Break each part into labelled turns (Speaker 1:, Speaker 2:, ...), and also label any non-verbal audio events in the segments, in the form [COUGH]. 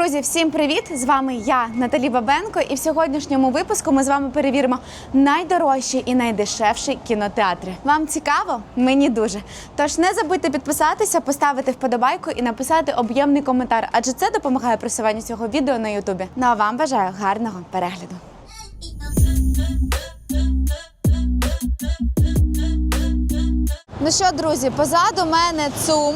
Speaker 1: Друзі, всім привіт! З вами я, Наталі Бабенко, і в сьогоднішньому випуску ми з вами перевіримо найдорожчі і найдешевші кінотеатри. Вам цікаво? Мені дуже. Тож не забудьте підписатися, поставити вподобайку і написати об'ємний коментар, адже це допомагає просуванню цього відео на Ютубі. Ну а вам бажаю гарного перегляду. Ну що, друзі, позаду мене ЦУМ,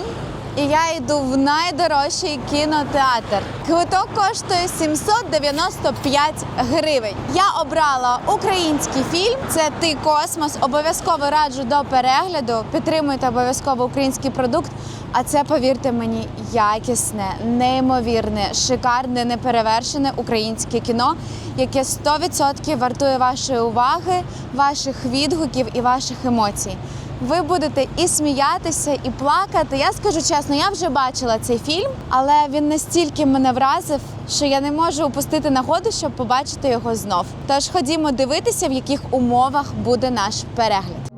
Speaker 1: і я йду в найдорожчий кінотеатр. Квиток коштує 795 гривень. Я обрала український фільм. Це Ти космос. Обов'язково раджу до перегляду. Підтримуйте обов'язково український продукт. А це, повірте мені, якісне, неймовірне, шикарне, неперевершене українське кіно, яке 100% вартує вашої уваги, ваших відгуків і ваших емоцій. Ви будете і сміятися, і плакати. Я скажу чесно, я вже бачила цей фільм, але він настільки мене вразив, що я не можу упустити нагоду, щоб побачити його знов. Тож ходімо дивитися, в яких умовах буде наш перегляд.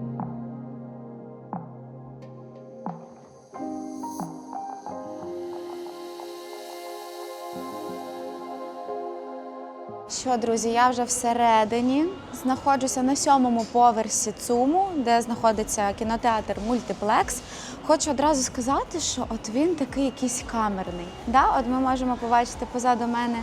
Speaker 1: Що, друзі, я вже всередині знаходжуся на сьомому поверсі ЦУМу, де знаходиться кінотеатр Мультиплекс. Хочу одразу сказати, що от він такий якийсь камерний. Да? От ми можемо побачити позаду мене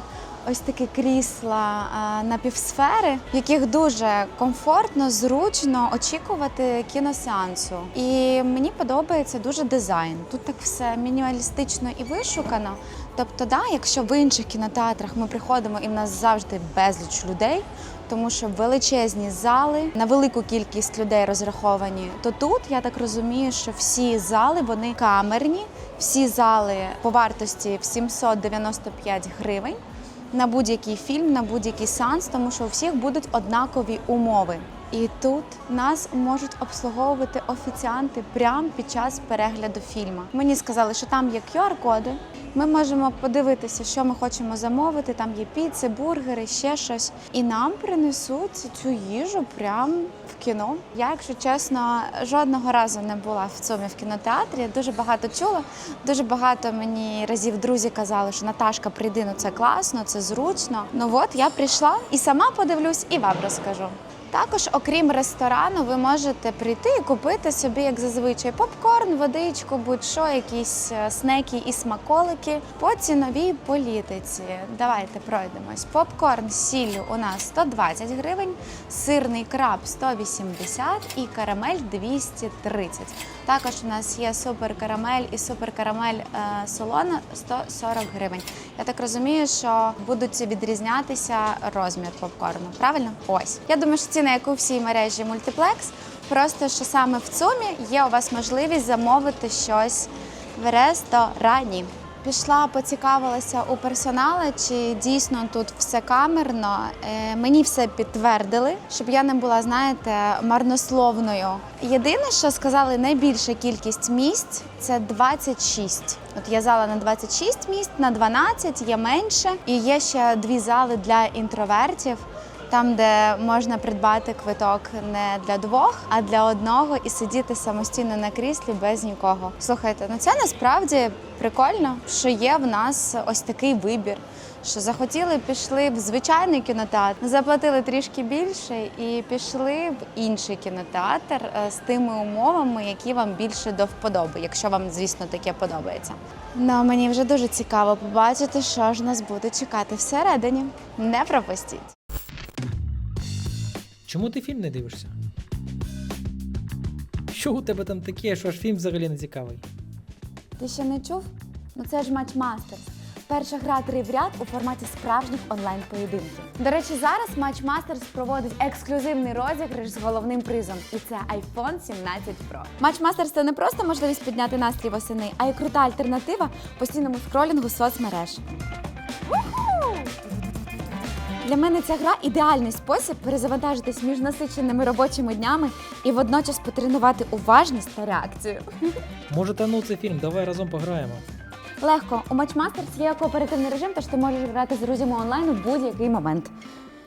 Speaker 1: ось такі крісла напівсфери, в яких дуже комфортно, зручно очікувати кіносеансу. І мені подобається дуже дизайн. Тут так все мінімалістично і вишукано. Тобто, да, якщо в інших кінотеатрах ми приходимо і в нас завжди безліч людей, тому що величезні зали на велику кількість людей розраховані, то тут я так розумію, що всі зали вони камерні, всі зали по вартості в 795 гривень на будь-який фільм, на будь-який сеанс, тому що у всіх будуть однакові умови. І тут нас можуть обслуговувати офіціанти прямо під час перегляду фільму. Мені сказали, що там є QR-коди. Ми можемо подивитися, що ми хочемо замовити. Там є піци, бургери, ще щось. І нам принесуть цю їжу прямо в кіно. Я, якщо чесно, жодного разу не була в цьому в кінотеатрі. Дуже багато чула. Дуже багато мені разів друзі казали, що Наташка, прийди, ну це класно, це зручно. Ну от я прийшла і сама подивлюсь, і вам розкажу. Також, окрім ресторану, ви можете прийти і купити собі, як зазвичай, попкорн, водичку, будь-що, якісь е, снеки і смаколики по ціновій політиці. Давайте пройдемось. Попкорн з сіллю у нас 120 гривень, сирний краб 180 і карамель 230. Також у нас є супер карамель і супер карамель е, солона 140 гривень. Я так розумію, що будуть відрізнятися розмір попкорну. Правильно? Ось. Я думаю, що ціна, як у всій мережі мультиплекс. Просто що саме в ЦУМі є у вас можливість замовити щось в ресторані. Пішла, поцікавилася у персоналу, чи дійсно тут все камерно. Е, мені все підтвердили, щоб я не була, знаєте, марнословною. Єдине, що сказали, найбільша кількість місць це 26. От є зала на 26 місць, на 12 є менше, і є ще дві зали для інтровертів. Там, де можна придбати квиток не для двох, а для одного і сидіти самостійно на кріслі без нікого. Слухайте, ну це насправді прикольно, що є в нас ось такий вибір. Що захотіли, пішли в звичайний кінотеатр, заплатили трішки більше і пішли в інший кінотеатр е, з тими умовами, які вам більше до вподоби, якщо вам, звісно, таке подобається. Ну мені вже дуже цікаво побачити, що ж нас буде чекати всередині. Не пропустіть.
Speaker 2: Чому ти фільм не дивишся? Що у тебе там таке, що аж фільм взагалі не цікавий?
Speaker 1: Ти ще не чув? Ну це ж матч Мастерс. Перша гра три в ряд у форматі справжніх онлайн-поєдинків. До речі, зараз матч Мастерс проводить ексклюзивний розіграш з головним призом, і це iPhone 17 Pro. Матч Мастерс це не просто можливість підняти настрій восени, а й крута альтернатива постійному скролінгу соцмереж. Для мене ця гра ідеальний спосіб перезавантажитись між насиченими робочими днями і водночас потренувати уважність та реакцію.
Speaker 2: Може, та ну цей фільм, давай разом пограємо.
Speaker 1: Легко, у Matchmasters є кооперативний режим, тож ти можеш грати з друзями онлайн у будь-який момент.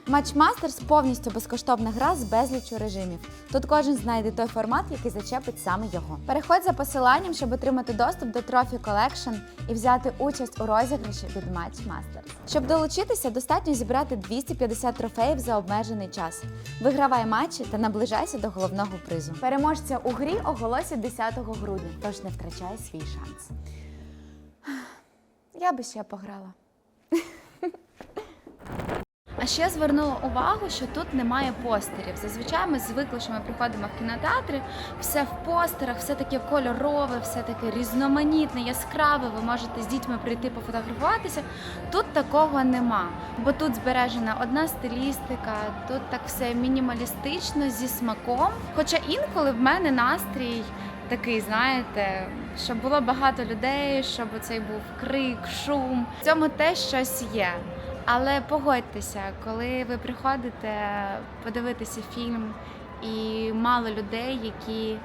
Speaker 1: Matchmasters повністю безкоштовна гра з безліччю режимів. Тут кожен знайде той формат, який зачепить саме його. Переходь за посиланням, щоб отримати доступ до Trophy Collection і взяти участь у розіграші від Matchmasters. Щоб долучитися, достатньо зібрати 250 трофеїв за обмежений час. Вигравай матчі та наближайся до головного призу. Переможця у грі оголосять 10 грудня, тож не втрачай свій шанс. Я би ще пограла. [LAUGHS] Ще звернула увагу, що тут немає постерів. Зазвичай ми звикли, що ми приходимо в кінотеатри, все в постерах, все таке кольорове, все таке різноманітне, яскраве. Ви можете з дітьми прийти пофотографуватися. Тут такого нема, бо тут збережена одна стилістика, тут так все мінімалістично зі смаком. Хоча інколи в мене настрій. Такий, знаєте, щоб було багато людей, щоб цей був крик, шум. В цьому теж щось є. Але погодьтеся, коли ви приходите подивитися фільм і мало людей, які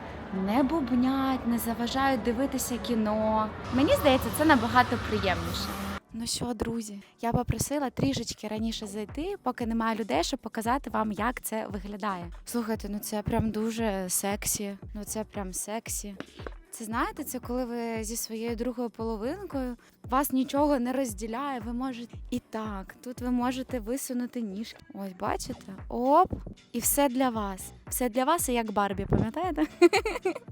Speaker 1: не бубнять, не заважають дивитися кіно. Мені здається, це набагато приємніше. Ну що, друзі, я попросила трішечки раніше зайти, поки немає людей, щоб показати вам, як це виглядає. Слухайте, ну це прям дуже сексі. Ну це прям сексі. Це знаєте, це коли ви зі своєю другою половинкою вас нічого не розділяє. Ви можете і так. Тут ви можете висунути ніжки. Ось бачите? Оп, і все для вас. Все для вас, і як Барбі, пам'ятаєте? [LAUGHS]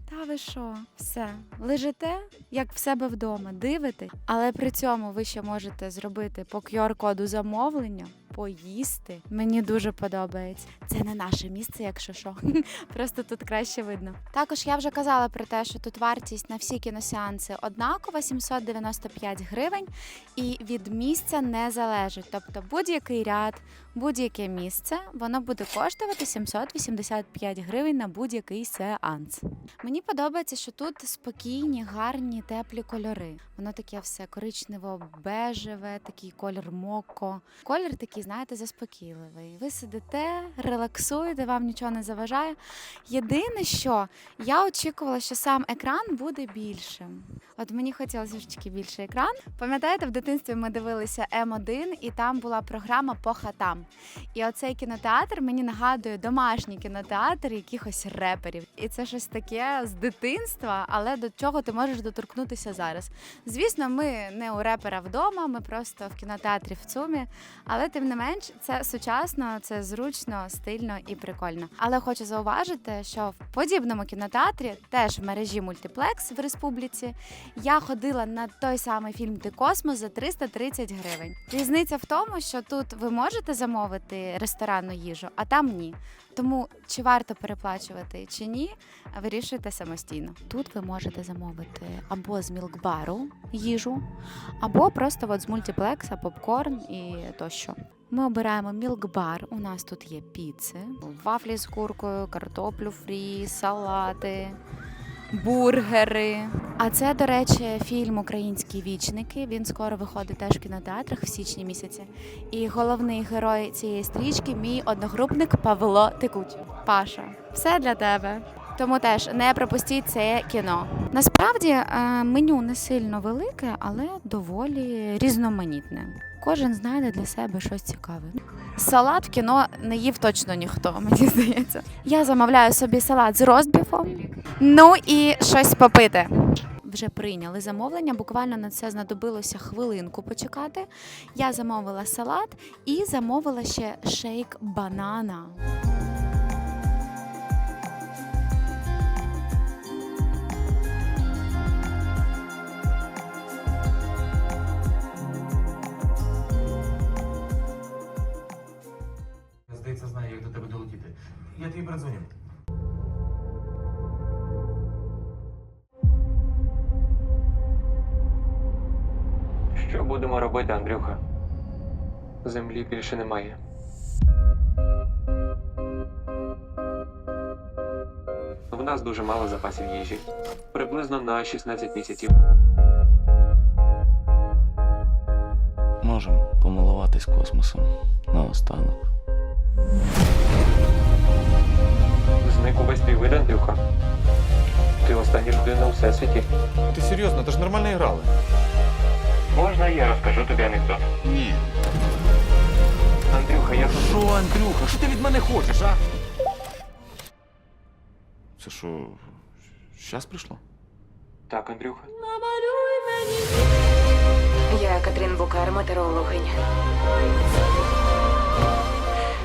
Speaker 1: Та ви що? Все лежите як в себе вдома, дивитесь, але при цьому ви ще можете зробити по QR-коду замовлення. Поїсти мені дуже подобається. Це не наше місце, якщо що. [LAUGHS] Просто тут краще видно. Також я вже казала про те, що тут вартість на всі кіносеанси однакова 795 гривень, і від місця не залежить. Тобто будь-який ряд, будь-яке місце, воно буде коштувати 785 гривень на будь-який сеанс. Мені подобається, що тут спокійні, гарні, теплі кольори. Воно таке все коричнево-бежеве, такий колір моко. Колір такий, знаєте, заспокійливий. Ви сидите, релаксуєте, вам нічого не заважає. Єдине, що я очікувала, що сам екран буде більшим. От мені хотілося трішки більший екран. Пам'ятаєте, в дитинстві ми дивилися М1, і там була програма по хатам. І оцей кінотеатр мені нагадує домашній кінотеатр якихось реперів. І це щось таке з дитинства, але до чого ти можеш доторкнутися зараз. Звісно, ми не у репера вдома, ми просто в кінотеатрі в ЦУМі. Але тим не менш, це сучасно, це зручно, стильно і прикольно. Але хочу зауважити, що в подібному кінотеатрі, теж в мережі мультиплекс в республіці, я ходила на той самий фільм Ти Космос за 330 гривень. Різниця в тому, що тут ви можете замовити ресторанну їжу, а там ні. Тому чи варто переплачувати чи ні, вирішуйте самостійно. Тут ви можете замовити або з мілкбару їжу, або просто от з мультиплекса, попкорн і тощо. Ми обираємо мілкбар. У нас тут є піци, вафлі з куркою, картоплю фрі, салати. Бургери. А це, до речі, фільм Українські вічники. Він скоро виходить теж в кінотеатрах в січні місяці. І головний герой цієї стрічки мій одногрупник Павло Текучев. Паша, все для тебе. Тому теж не пропустіть це кіно. Насправді е, меню не сильно велике, але доволі різноманітне. Кожен знайде для себе щось цікаве. Салат в кіно не їв точно ніхто, мені здається. Я замовляю собі салат з розбіфом. Ну і щось попити. Вже прийняли замовлення. Буквально на це знадобилося хвилинку почекати. Я замовила салат і замовила ще шейк банана.
Speaker 3: Передзвоню.
Speaker 4: Що будемо робити, Андрюха? Землі більше немає. В нас дуже мало запасів їжі. Приблизно на 16 місяців.
Speaker 5: Можемо помилуватись космосом наостанок.
Speaker 4: Зник увесь твій вид, Андрюха. Ти остання людина у всесвіті.
Speaker 3: Ти серйозно, ти ж нормально грали.
Speaker 4: Можна я розкажу тобі анекдот?
Speaker 5: Ні.
Speaker 4: Андрюха, я тут.
Speaker 5: Що,
Speaker 3: Андрюха, що ти від мене хочеш, а?
Speaker 5: Це що, щас прийшло?
Speaker 4: Так, Андрюха.
Speaker 6: Я Катрін Букар, метеорологиня.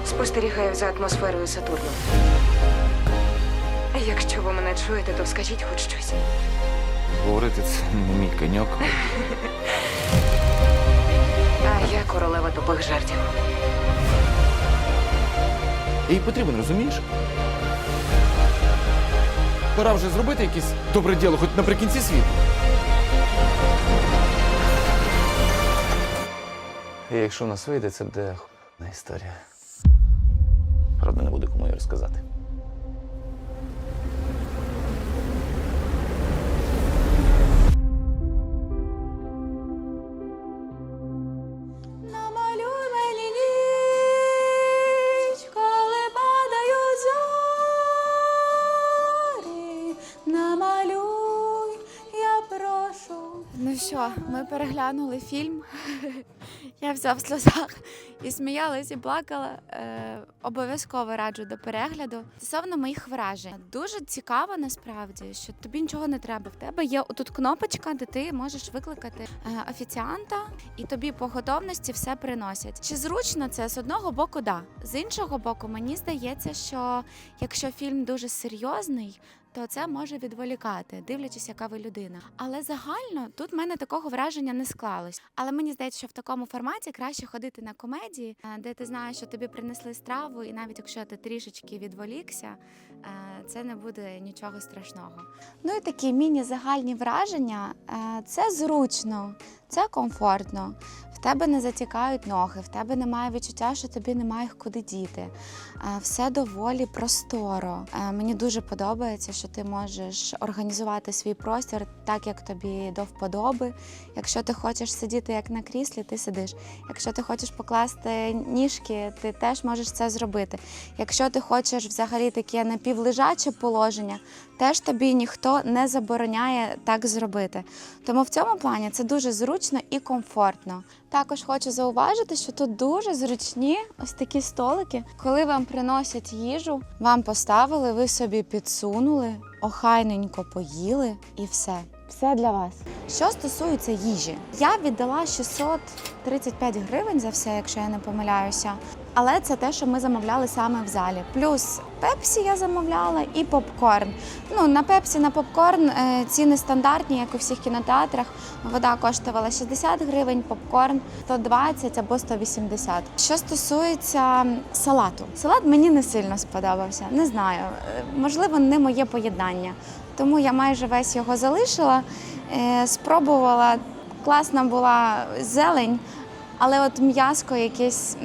Speaker 6: Спостерігаю за атмосферою Сатурну. Якщо ви мене чуєте, то скажіть хоч щось.
Speaker 5: Говорити це не мій коньок.
Speaker 6: А я королева тупих жартів.
Speaker 3: Їй потрібен, розумієш? Пора вже зробити якесь добре діло, хоч наприкінці світу.
Speaker 5: І якщо у нас вийде, це буде х**на історія. Правда, не буде кому її розказати.
Speaker 1: Ми переглянули фільм. [LAUGHS] Я вся в сльозах і сміялась, і плакала. Е, обов'язково раджу до перегляду. Стосовно моїх вражень. Дуже цікаво насправді, що тобі нічого не треба. В тебе є отут кнопочка, де ти можеш викликати е, офіціанта, і тобі по готовності все приносять. Чи зручно це з одного боку, да. З іншого боку, мені здається, що якщо фільм дуже серйозний. То це може відволікати, дивлячись, яка ви людина. Але загально тут в мене такого враження не склалось. Але мені здається, що в такому форматі краще ходити на комедії, е, де ти знаєш, що тобі принесли страву, і навіть якщо ти трішечки відволікся, е, це не буде нічого страшного. Ну і такі міні-загальні враження е, це зручно, це комфортно. Тебе не затікають ноги, в тебе немає відчуття, що тобі немає куди діти. Е, Все доволі просторо. Е, Мені дуже подобається, що ти можеш організувати свій простір так, як тобі до вподоби. Якщо ти хочеш сидіти як на кріслі, ти сидиш. Якщо ти хочеш покласти ніжки, ти теж можеш це зробити. Якщо ти хочеш взагалі таке напівлежаче положення, теж тобі ніхто не забороняє так зробити. Тому в цьому плані це дуже зручно і комфортно. Також хочу зауважити, що тут дуже зручні ось такі столики. Коли вам приносять їжу, вам поставили, ви собі підсунули, охайненько поїли і все. Все для вас. Що стосується їжі, я віддала 635 гривень за все, якщо я не помиляюся. Але це те, що ми замовляли саме в залі. Плюс пепсі я замовляла і попкорн. Ну на пепсі, на попкорн е, ціни стандартні, як у всіх кінотеатрах. Вода коштувала 60 гривень, попкорн 120 або 180. Що стосується салату, салат мені не сильно сподобався. Не знаю, е, можливо, не моє поєднання. Тому я майже весь його залишила. Е, Спробувала, класна була зелень, але от м'яско якесь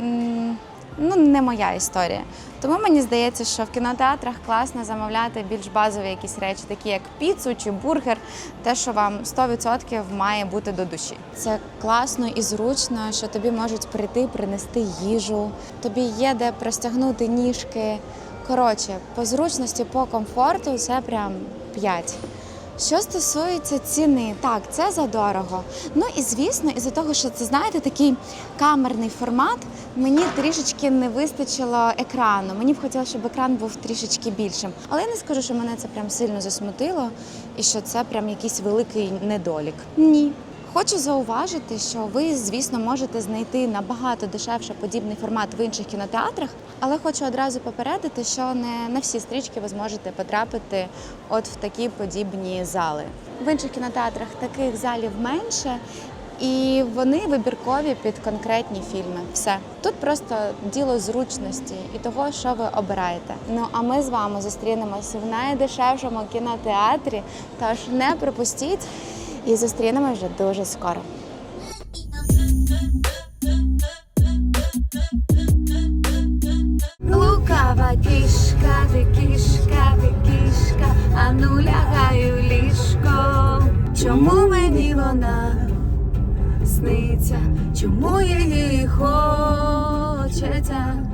Speaker 1: ну, не моя історія. Тому мені здається, що в кінотеатрах класно замовляти більш базові якісь речі, такі як піцу чи бургер, те, що вам 100% має бути до душі. Це класно і зручно, що тобі можуть прийти, принести їжу, тобі є де простягнути ніжки. Коротше, по зручності, по комфорту це прям 5. Що стосується ціни, так, це задорого. Ну і звісно, із-за того, що це знаєте, такий камерний формат, мені трішечки не вистачило екрану. Мені б хотілося, щоб екран був трішечки більшим. Але я не скажу, що мене це прям сильно засмутило і що це прям якийсь великий недолік. Ні. Хочу зауважити, що ви, звісно, можете знайти набагато дешевше подібний формат в інших кінотеатрах, але хочу одразу попередити, що не на всі стрічки ви зможете потрапити от в такі подібні зали. В інших кінотеатрах таких залів менше. І вони вибіркові під конкретні фільми. Все тут просто діло зручності і того, що ви обираєте. Ну а ми з вами зустрінемося в найдешевшому кінотеатрі. Тож не пропустіть і зустрінемось вже дуже скоро.
Speaker 7: Лукава кішка, ти кішка, ти кішка, а ну лягай у ліжко. Чому мені вона сниться? Чому її хочеться?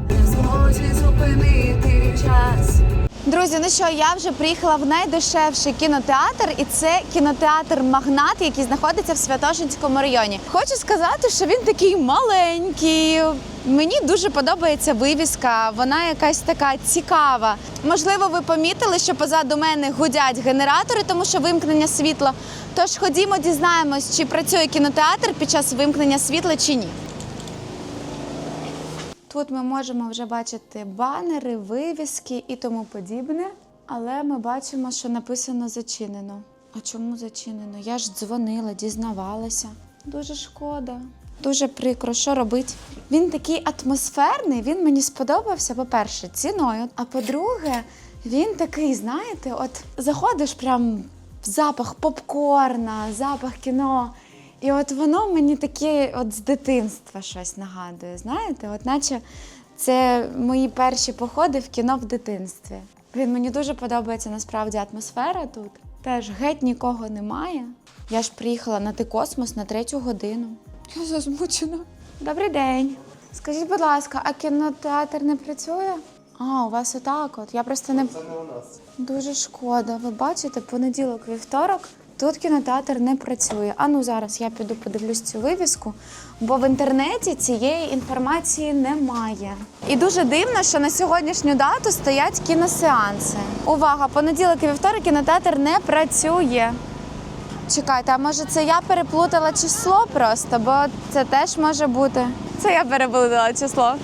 Speaker 7: Не в змозі зупинити час.
Speaker 1: Друзі, ну що, я вже приїхала в найдешевший кінотеатр, і це кінотеатр Магнат, який знаходиться в Святошинському районі. Хочу сказати, що він такий маленький. Мені дуже подобається вивіска, вона якась така цікава. Можливо, ви помітили, що позаду мене гудять генератори, тому що вимкнення світла. Тож ходімо, дізнаємось, чи працює кінотеатр під час вимкнення світла чи ні. Тут ми можемо вже бачити банери, вивіски і тому подібне. Але ми бачимо, що написано зачинено. А чому зачинено? Я ж дзвонила, дізнавалася. Дуже шкода. Дуже прикро, що робить? Він такий атмосферний, він мені сподобався, по-перше, ціною. А по-друге, він такий, знаєте, от заходиш прям в запах попкорна, запах кіно. І от воно мені таке от з дитинства щось нагадує. Знаєте, от наче це мої перші походи в кіно в дитинстві. Він мені дуже подобається насправді атмосфера тут. Теж геть нікого немає. Я ж приїхала на ти космос на третю годину. Я засмучена. Добрий день. Скажіть, будь ласка, а кінотеатр не працює? А, у вас отак от. Я просто не. Це не у нас. Дуже шкода. Ви бачите, понеділок, вівторок. Тут кінотеатр не працює. А ну зараз я піду подивлюсь цю вивіску, бо в інтернеті цієї інформації немає. І дуже дивно, що на сьогоднішню дату стоять кіносеанси. Увага! Понеділок і вівторок кінотеатр не працює. Чекайте, а може це я переплутала число просто, бо це теж може бути. Це я переплутала число.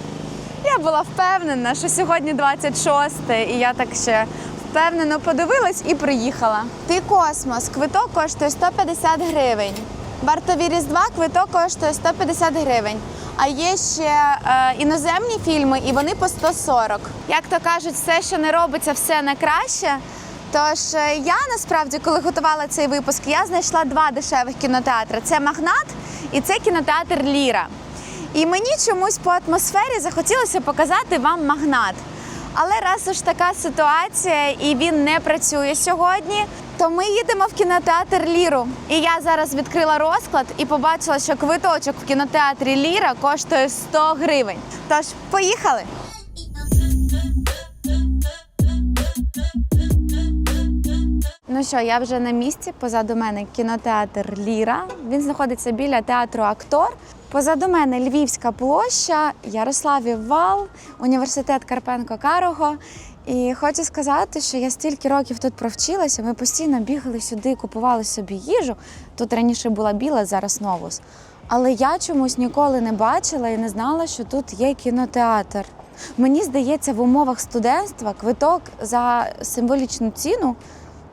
Speaker 1: Я була впевнена, що сьогодні 26 і я так ще впевнено подивилась і приїхала. Ти космос, квиток коштує 150 гривень. Вартові Різдва квиток коштує 150 гривень. А є ще е, іноземні фільми, і вони по 140. Як то кажуть, все, що не робиться, все на краще. Тож е, я насправді, коли готувала цей випуск, я знайшла два дешевих кінотеатри: це Магнат і це кінотеатр Ліра. І мені чомусь по атмосфері захотілося показати вам магнат. Але раз уж така ситуація і він не працює сьогодні, то ми їдемо в кінотеатр Ліру. І я зараз відкрила розклад і побачила, що квиточок в кінотеатрі Ліра коштує 100 гривень. Тож, поїхали! Ну що, я вже на місці. Позаду мене кінотеатр Ліра. Він знаходиться біля театру Актор. Позаду мене Львівська площа, Ярославів Вал, університет Карпенко Карого. І хочу сказати, що я стільки років тут провчилася. Ми постійно бігали сюди, купували собі їжу. Тут раніше була біла, зараз новус. Але я чомусь ніколи не бачила і не знала, що тут є кінотеатр. Мені здається, в умовах студентства квиток за символічну ціну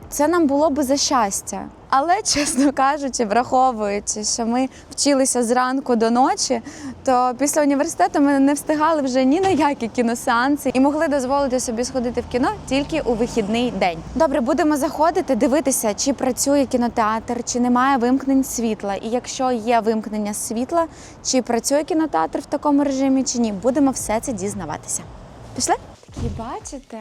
Speaker 1: це нам було би за щастя. Але, [LAUGHS] чесно кажучи, враховуючи, що ми вчилися зранку до ночі, то після університету ми не встигали вже ні на які кіносеанси і могли дозволити собі сходити в кіно тільки у вихідний день. Добре, будемо заходити, дивитися, чи працює кінотеатр, чи немає вимкнень світла. І якщо є вимкнення світла, чи працює кінотеатр в такому режимі, чи ні, будемо все це дізнаватися. Пішли? Такий, бачите,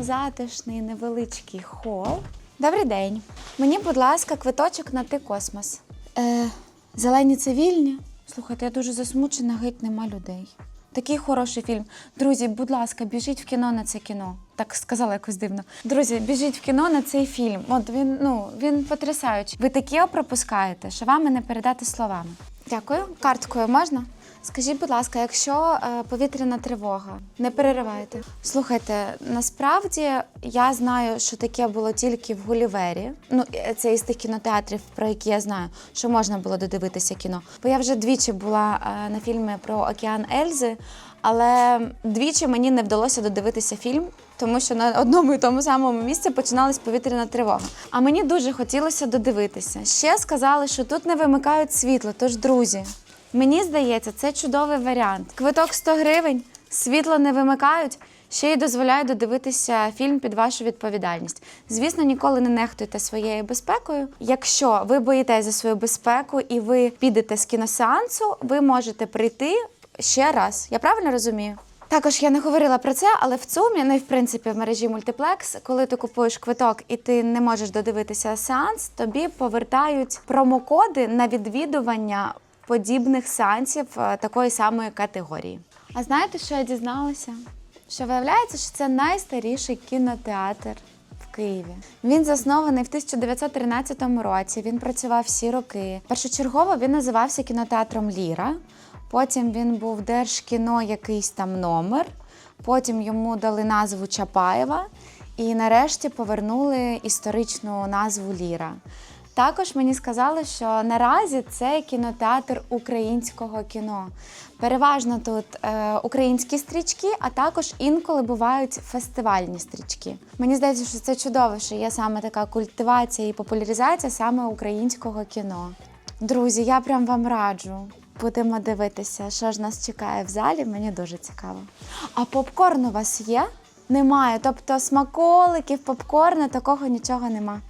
Speaker 1: затишний невеличкий хол. Добрий день. Мені, будь ласка, квиточок на ти космос. Е, зелені цивільні. Слухайте, я дуже засмучена, геть нема людей. Такий хороший фільм. Друзі, будь ласка, біжіть в кіно на це кіно. Так сказала якось дивно. Друзі, біжіть в кіно на цей фільм. От він, ну, він потрясаючий. Ви таке пропускаєте, що вам не передати словами. Дякую. Карткою можна? Скажіть, будь ласка, якщо е, повітряна тривога, не переривайте. Слухайте, насправді я знаю, що таке було тільки в Гулівері. Ну, це із тих кінотеатрів, про які я знаю, що можна було додивитися кіно. Бо я вже двічі була е, на фільмі про океан Ельзи, але двічі мені не вдалося додивитися фільм, тому що на одному і тому самому місці починалась повітряна тривога. А мені дуже хотілося додивитися. Ще сказали, що тут не вимикають світло. Тож, друзі, Мені здається, це чудовий варіант. Квиток 100 гривень, світло не вимикають, ще й дозволяють додивитися фільм під вашу відповідальність. Звісно, ніколи не нехтуйте своєю безпекою. Якщо ви боїтесь за свою безпеку і ви підете з кіносеансу, ви можете прийти ще раз. Я правильно розумію? Також я не говорила про це, але в ЦУМі, ну і в принципі в мережі Мультиплекс, коли ти купуєш квиток і ти не можеш додивитися сеанс, тобі повертають промокоди на відвідування подібних сеансів е, такої самої категорії. А знаєте, що я дізналася? що виявляється, що це найстаріший кінотеатр в Києві. Він заснований в 1913 році. Він працював всі роки. Першочергово він називався кінотеатром Ліра. Потім він був Держкіно якийсь там номер. Потім йому дали назву Чапаєва. І нарешті повернули історичну назву Ліра. Також мені сказали, що наразі це кінотеатр українського кіно. Переважно тут е, українські стрічки, а також інколи бувають фестивальні стрічки. Мені здається, що це чудово, що є саме така культивація і популяризація саме українського кіно. Друзі, я прям вам раджу. Будемо дивитися, що ж нас чекає в залі. Мені дуже цікаво. А попкорн у вас є? Немає. Тобто смаколиків, попкорну, такого нічого нема.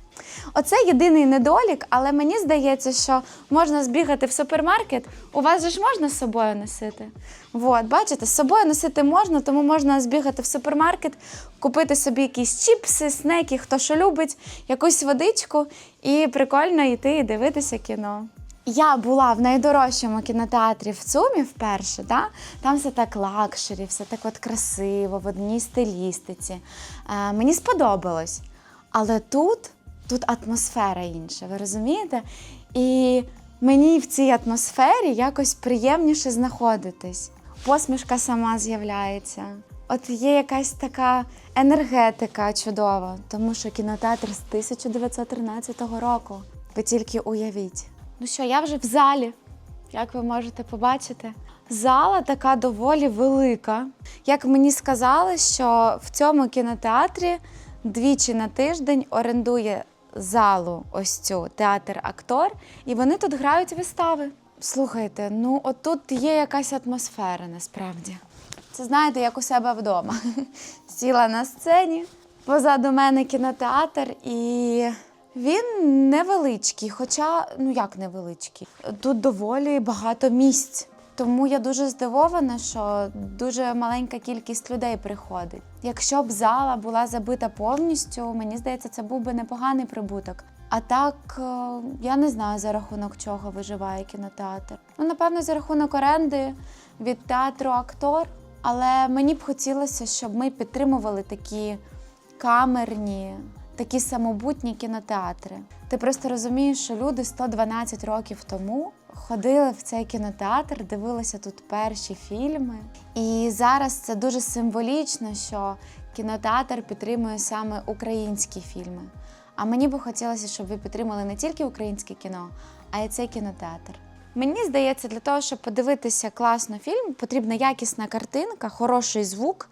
Speaker 1: Оце єдиний недолік, але мені здається, що можна збігати в супермаркет. У вас же ж можна з собою носити. От, бачите, з собою носити можна, тому можна збігати в супермаркет, купити собі якісь чіпси, снеки, хто що любить, якусь водичку, і прикольно йти і дивитися кіно. Я була в найдорожчому кінотеатрі в ЦУМі вперше. Да? Там все так лакшері, все так от красиво, в одній стилістиці. Е, мені сподобалось. Але тут, тут атмосфера інша, ви розумієте? І мені в цій атмосфері якось приємніше знаходитись. Посмішка сама з'являється. От є якась така енергетика чудова, тому що кінотеатр з 1913 року. Ви тільки уявіть. Ну що, я вже в залі, як ви можете побачити. Зала така доволі велика. Як мені сказали, що в цьому кінотеатрі двічі на тиждень орендує залу ось цю театр актор, і вони тут грають вистави. Слухайте, ну от тут є якась атмосфера насправді. Це знаєте, як у себе вдома. [LAUGHS] Сіла на сцені, позаду мене кінотеатр, і він невеличкий, хоча ну як невеличкий. Тут доволі багато місць. Тому я дуже здивована, що дуже маленька кількість людей приходить. Якщо б зала була забита повністю, мені здається, це був би непоганий прибуток. А так, е, я не знаю за рахунок чого виживає кінотеатр. Ну, напевно, за рахунок оренди від театру актор. Але мені б хотілося, щоб ми підтримували такі камерні, такі самобутні кінотеатри. Ти просто розумієш, що люди 112 років тому ходили в цей кінотеатр, дивилися тут перші фільми. І зараз це дуже символічно, що кінотеатр підтримує саме українські фільми. А мені би хотілося, щоб ви підтримали не тільки українське кіно, а й цей кінотеатр. Мені здається, для того, щоб подивитися класно фільм, потрібна якісна картинка, хороший звук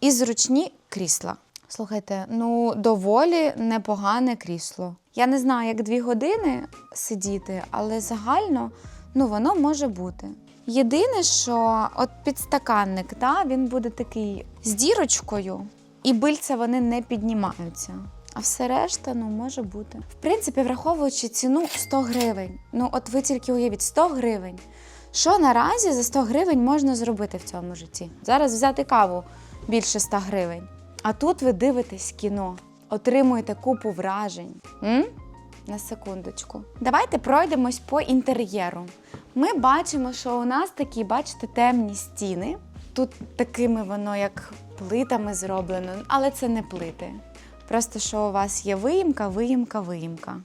Speaker 1: і зручні крісла. Слухайте, ну доволі непогане крісло. Я не знаю, як дві години сидіти, але загально ну, воно може бути. Єдине, що от підстаканник, да, він буде такий з дірочкою, і бильця вони не піднімаються. А все решта ну, може бути. В принципі, враховуючи ціну 100 гривень. Ну, от ви тільки уявіть, 100 гривень. Що наразі за 100 гривень можна зробити в цьому житті? Зараз взяти каву більше 100 гривень. А тут ви дивитесь кіно, отримуєте купу вражень. М? На секундочку. Давайте пройдемось по інтер'єру. Ми бачимо, що у нас такі, бачите, темні стіни. Тут такими воно як плитами зроблено, але це не плити. Просто що у вас є виїмка, виїмка, виїмка.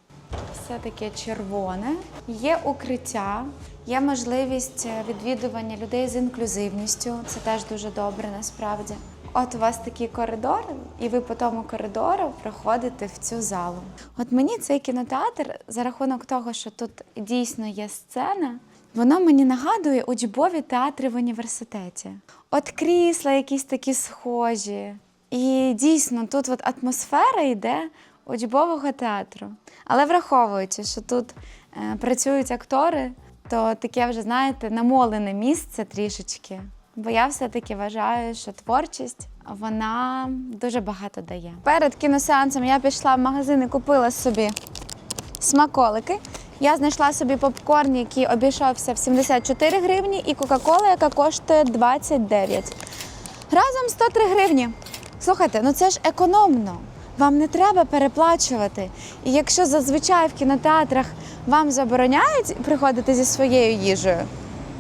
Speaker 1: Все таке червоне. Є укриття, є можливість е, відвідування людей з інклюзивністю. Це теж дуже добре насправді. От у вас такий коридор, і ви по тому коридору проходите в цю залу. От мені цей кінотеатр, за рахунок того, що тут дійсно є сцена, воно мені нагадує учбові театри в університеті. От крісла якісь такі схожі. І дійсно тут от атмосфера йде учбового театру. Але враховуючи, що тут е, працюють актори, то таке вже, знаєте, намолене місце трішечки. Бо я все-таки вважаю, що творчість вона дуже багато дає. Перед кіносеансом я пішла в магазин і купила собі смаколики. Я знайшла собі попкорн, який обійшовся в 74 гривні, і Кока-Кола, яка коштує 29. Разом 103 гривні. Слухайте, ну це ж економно. Вам не треба переплачувати. І якщо зазвичай в кінотеатрах вам забороняють приходити зі своєю їжею,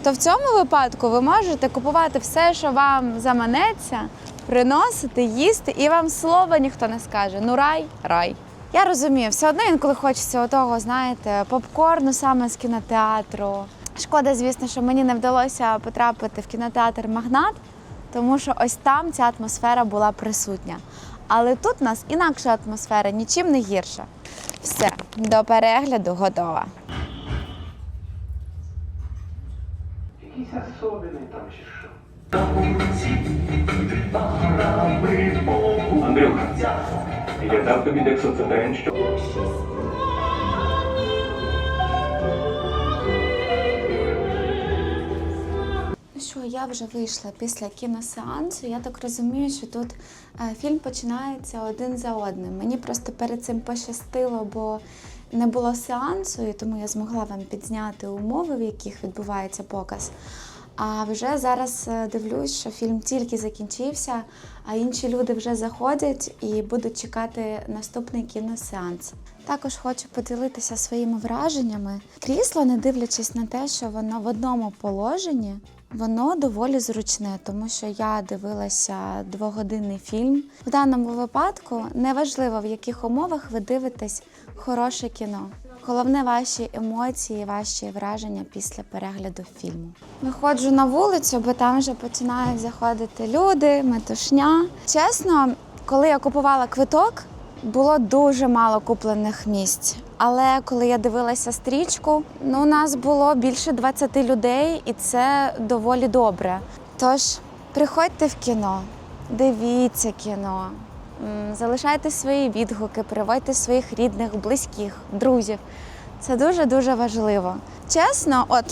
Speaker 1: то в цьому випадку ви можете купувати все, що вам заманеться, приносити, їсти, і вам слова ніхто не скаже. Ну рай, рай. Я розумію, все одно інколи хочеться отого, знаєте, попкорну саме з кінотеатру. Шкода, звісно, що мені не вдалося потрапити в кінотеатр Магнат, тому що ось там ця атмосфера була присутня. Але тут у нас інакша атмосфера, нічим не гірша. Все, до перегляду готова.
Speaker 4: Якийсь особливий там чи що. Андрюха, я дав тобі дексоцетен, що
Speaker 1: Ну що, я вже вийшла після кіносеансу. Я так розумію, що тут е, фільм починається один за одним. Мені просто перед цим пощастило, бо не було сеансу, і тому я змогла вам підзняти умови, в яких відбувається показ. А вже зараз е, дивлюсь, що фільм тільки закінчився, а інші люди вже заходять і будуть чекати наступний кіносеанс. Також хочу поділитися своїми враженнями. Крісло, не дивлячись на те, що воно в одному положенні, воно доволі зручне, тому що я дивилася двогодинний фільм. В даному випадку неважливо, в яких умовах ви дивитесь хороше кіно. Головне ваші емоції, ваші враження після перегляду фільму. Виходжу на вулицю, бо там вже починають заходити люди, метушня. Чесно, коли я купувала квиток, було дуже мало куплених місць. Але коли я дивилася стрічку, ну у нас було більше 20 людей, і це доволі добре. Тож приходьте в кіно, дивіться кіно, залишайте свої відгуки, приводьте своїх рідних, близьких, друзів. Це дуже дуже важливо. Чесно, от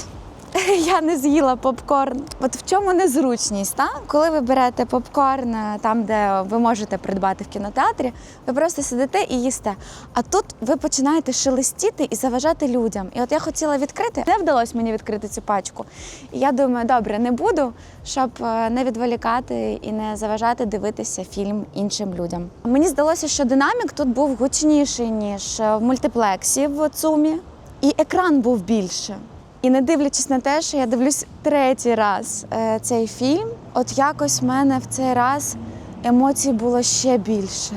Speaker 1: [LAUGHS] я не з'їла попкорн. От в чому незручність? Та? Коли ви берете попкорн е, там, де ви можете придбати в кінотеатрі, ви просто сидите і їсте. А тут ви починаєте шелестіти і заважати людям. І от я хотіла відкрити, не вдалося мені відкрити цю пачку. І я думаю, добре, не буду, щоб е, не відволікати і не заважати дивитися фільм іншим людям. Мені здалося, що динамік тут був гучніший, ніж е, в мультиплексі в ЦУМі, і екран був більше. І не дивлячись на те, що я дивлюсь третій раз е, цей фільм, от якось в мене в цей раз емоцій було ще більше.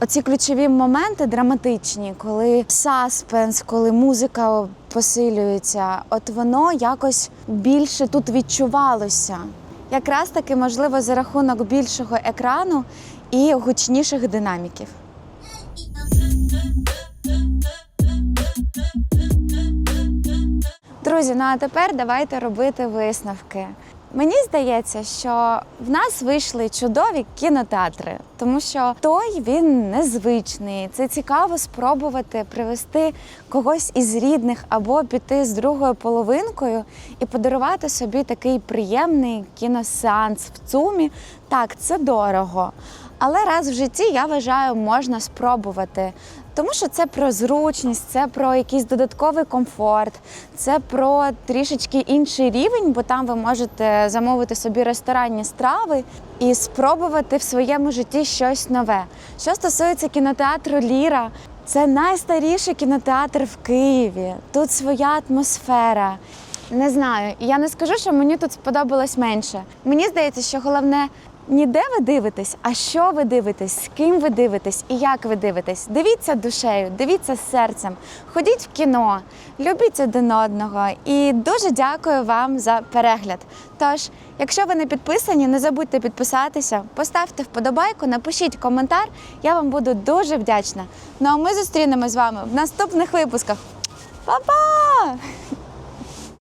Speaker 1: Оці ключові моменти драматичні, коли саспенс, коли музика посилюється, от воно якось більше тут відчувалося. Якраз таки, можливо, за рахунок більшого екрану і гучніших динаміків. Друзі, ну а тепер давайте робити висновки. Мені здається, що в нас вийшли чудові кінотеатри, тому що той він незвичний. Це цікаво спробувати привести когось із рідних або піти з другою половинкою і подарувати собі такий приємний кіносеанс в ЦУМі. Так, це дорого. Але раз в житті я вважаю, можна спробувати. Тому що це про зручність, це про якийсь додатковий комфорт, це про трішечки інший рівень, бо там ви можете замовити собі ресторанні страви і спробувати в своєму житті щось нове. Що стосується кінотеатру Ліра, це найстаріший кінотеатр в Києві. Тут своя атмосфера. Не знаю, я не скажу, що мені тут сподобалось менше. Мені здається, що головне не де ви дивитесь, а що ви дивитесь, з ким ви дивитесь і як ви дивитесь. Дивіться душею, дивіться серцем, ходіть в кіно, любіть один одного. І дуже дякую вам за перегляд. Тож, якщо ви не підписані, не забудьте підписатися, поставте вподобайку, напишіть коментар. Я вам буду дуже вдячна. Ну а ми зустрінемось з вами в наступних випусках. Па-па!